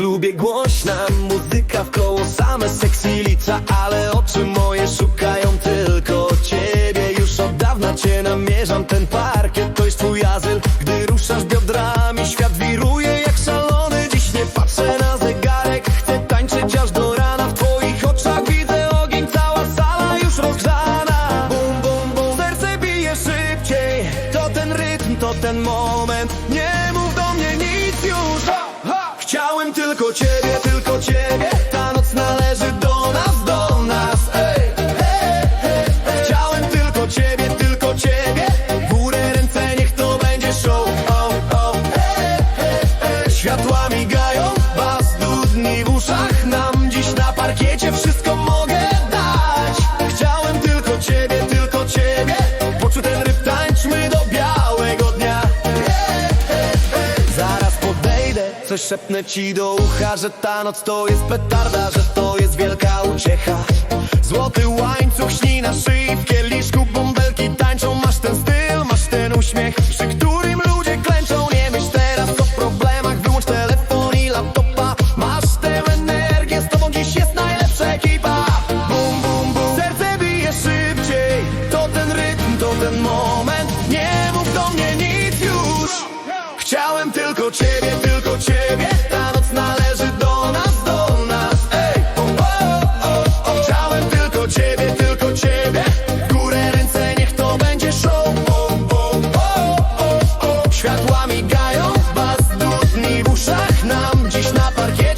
klubie głośna muzyka w koło same seksy lica Ale oczy moje szukają tylko ciebie. Już od dawna cię namierzam, ten parkiet to jest twój azyl. Gdy ruszasz biodrami świat wiruje jak szalony. Dziś nie patrzę na zegarek, chcę tańczyć aż do rana. W twoich oczach widzę ogień, cała sala już rozgrzana. Bum, bum, bum, serce bije szybciej To ten rytm, to ten moment, nie 够绝 coś szepnę ci do ucha Że ta noc to jest petarda, że to jest wielka uciecha. Złoty łańcuch śni na szybkie ¿por qué?